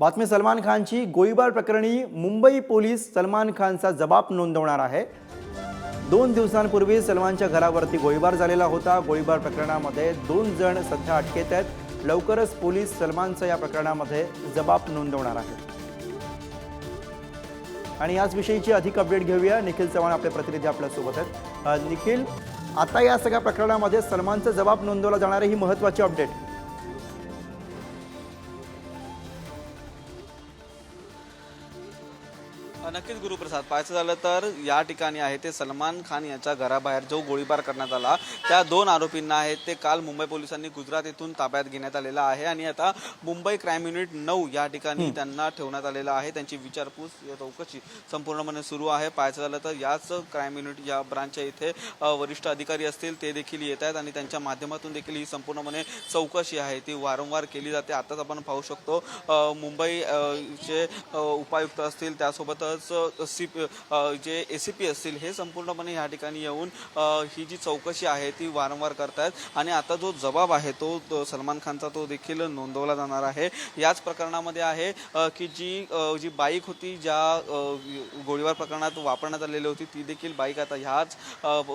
बातमी सलमान खानची गोळीबार प्रकरणी मुंबई पोलीस सलमान खानचा जबाब नोंदवणार आहे. दोन दिवसांपूर्वी सलमानच्या घरावरती गोळीबार झालेला होता. गोळीबार प्रकरणामध्ये दोन जण सध्या अटकेत आहेत. लवकरच पोलीस सलमानचा या प्रकरणामध्ये जबाब नोंदवणार आहे. आणि याच विषयीची अधिक अपडेट घेऊया. निखिल चव्हाण आपले प्रतिनिधी आपल्यासोबत आहेत. निखिल आता या सगळ्या प्रकरणामध्ये सलमानचा जबाब नोंदवला जाणार ही महत्त्वाची अपडेट. नक्कीच गुरुप्रसाद. पाहायचं झालं तर या ठिकाणी आहे ते सलमान खान यांच्या घराबाहेर जो गोळीबार करण्यात आला त्या दोन आरोपींना आहेत ते काल मुंबई पोलिसांनी गुजरात येथून ताब्यात घेण्यात आलेला आहे. आणि आता मुंबई क्राईम युनिट नऊ या ठिकाणी त्यांना ठेवण्यात आलेलं आहे. त्यांची विचारपूस या चौकशी संपूर्णपणे सुरू आहे. पाहायचं झालं तर याच क्राईम युनिट या ब्रांचच्या इथे वरिष्ठ अधिकारी असतील ते देखील येत आहेत आणि त्यांच्या माध्यमातून देखील ही संपूर्णपणे चौकशी आहे. ती वारंवार केली जाते. आताच आपण पाहू शकतो अ, मुंबई अ, चे अ, उपायुक्त असतील त्यासोबतच सी जे ए सी पी असतील हे संपूर्णपणे या ठिकाणी येऊन ही जी चौकशी आहे ती वारंवार करतायत. आणि आता जो जबाब आहे तो सलमान खानचा तो देखील नोंदवला जाणार आहे. याच प्रकरणामध्ये आहे की जी जी बाईक होती ज्या गोळीबार प्रकरणात वापरण्यात आलेली होती ती देखील बाईक आता ह्याच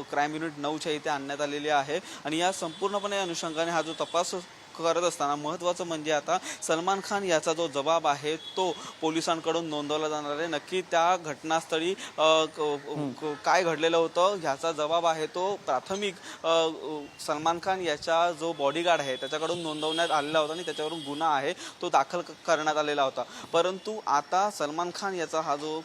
क्राईम युनिट नऊच्या इथे आणण्यात आलेली आहे. आणि या संपूर्णपणे अनुषंगाने हा जो तपास करत असताना महत्त्वाचं म्हणजे आता सलमान खान याचा जो जबाब आहे तो पोलिसांकडून नोंदवला जाणार आहे. नक्की त्या घटनास्थळी काय घडलेलं होतं ह्याचा जबाब आहे तो प्राथमिक सलमान खान याचा जो बॉडीगार्ड आहे त्याच्याकडून नोंदवण्यात आलेला होता आणि त्याच्यावरून गुन्हा आहे तो दाखल करण्यात आलेला होता. परंतु आता सलमान खान याचा हा जो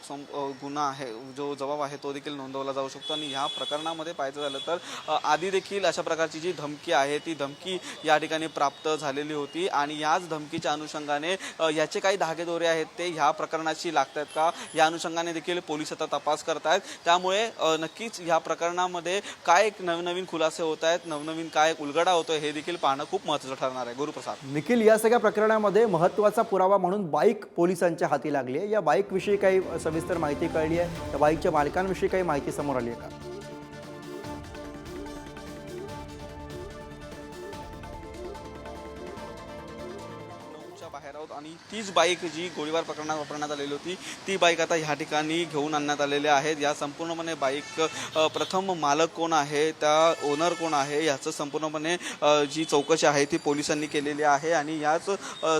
गुन्हा आहे जो जबाब आहे तो देखील नोंदवला जाऊ शकतो आणि ह्या प्रकरणामध्ये पाहायचं झालं तर आधी देखील अशा प्रकारची जी धमकी आहे ती धमकी या ठिकाणी प्राप्त झालेली होती आणि याच धमकीच्या अनुषंगाने याचे काही धागेदोरे आहेत ते ह्या प्रकरणाशी लागतात का? या अनुषंगाने देखील पोलीस आता तपास करत आहेत त्यामुळे नक्कीच ह्या प्रकरणामध्ये काय एक नवनवीन खुलासे होत आहेत नवनवीन काय एक उलगडा होतोय हे देखील पाहणं खूप महत्त्वाचं ठरणार आहे. गुरुप्रसाद. निखिल या सगळ्या प्रकरणामध्ये महत्त्वाचा पुरावा म्हणून बाईक पोलिसांच्या हाती लागली आहे. या बाईकविषयी काही सविस्तर माहिती कळली आहे. त्या बाईकच्या मालकांविषयी काही माहिती समोर आली आहे का? आहोत. आणि तीच बाईक जी गोळीबार प्रकरणात वापरण्यात आलेली होती ती बाईक आता ह्या ठिकाणी घेऊन आणण्यात आलेल्या आहेत या संपूर्णपणे बाईक प्रथम मालक कोण आहे त्या ओनर कोण आहे याचं संपूर्णपणे जी चौकशी आहे ती पोलिसांनी केलेली आहे. आणि याच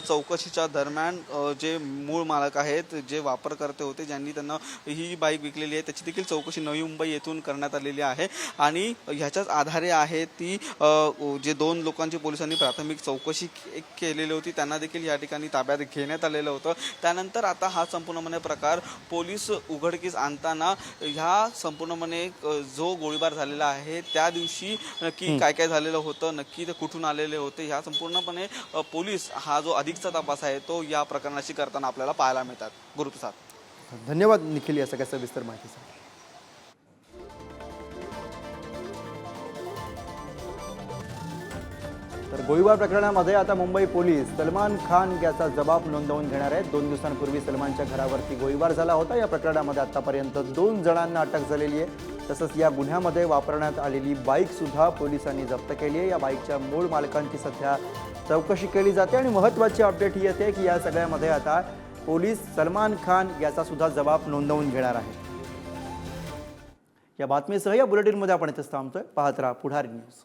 चौकशीच्या दरम्यान जे मूळ मालक आहेत जे वापरकर्ते होते ज्यांनी त्यांना ही बाईक विकलेली आहे त्याची देखील चौकशी नवी मुंबई येथून करण्यात आलेली आहे. आणि ह्याच्याच आधारे आहे ती जे दोन लोकांची पोलिसांनी प्राथमिक चौकशी के- केलेली होती त्यांना देखील या ठिकाणी ताब्यात घेण्यात आलेलं होतं. त्यानंतर आता हा संपूर्णपणे प्रकार पोलीस उघडकीस आणताना ह्या संपूर्णपणे जो गोळीबार झालेला आहे त्या दिवशी नक्की काय काय झालेलं होतं नक्की ते कुठून आलेले होते ह्या संपूर्णपणे पोलीस हा जो अधिकचा तपास आहे तो या प्रकरणाशी करताना आपल्याला पाहायला मिळतात. गुरुप्रसाद. धन्यवाद निखिल या सगळ्या सविस्तर माहितीसाठी. तर गोळीबार प्रकरणामध्ये आता मुंबई पोलीस सलमान खान याचा जबाब नोंदवून घेणार आहेत. दोन दिवसांपूर्वी सलमानच्या घरावरती गोळीबार झाला होता. या प्रकरणामध्ये आतापर्यंत दोन जणांना अटक झालेली आहे. तसंच या गुन्ह्यामध्ये वापरण्यात आलेली बाईकसुद्धा पोलिसांनी जप्त केली आहे. या बाईकच्या मूळ मालकांची सध्या चौकशी केली जाते आणि महत्त्वाची अपडेट ही येते की या सगळ्यामध्ये आता पोलीस सलमान खान याचा सुद्धा जबाब नोंदवून घेणार आहे. या बातमीसह या बुलेटिनमध्ये आपण इथेच थांबतोय. पाहत राहा पुढारी न्यूज.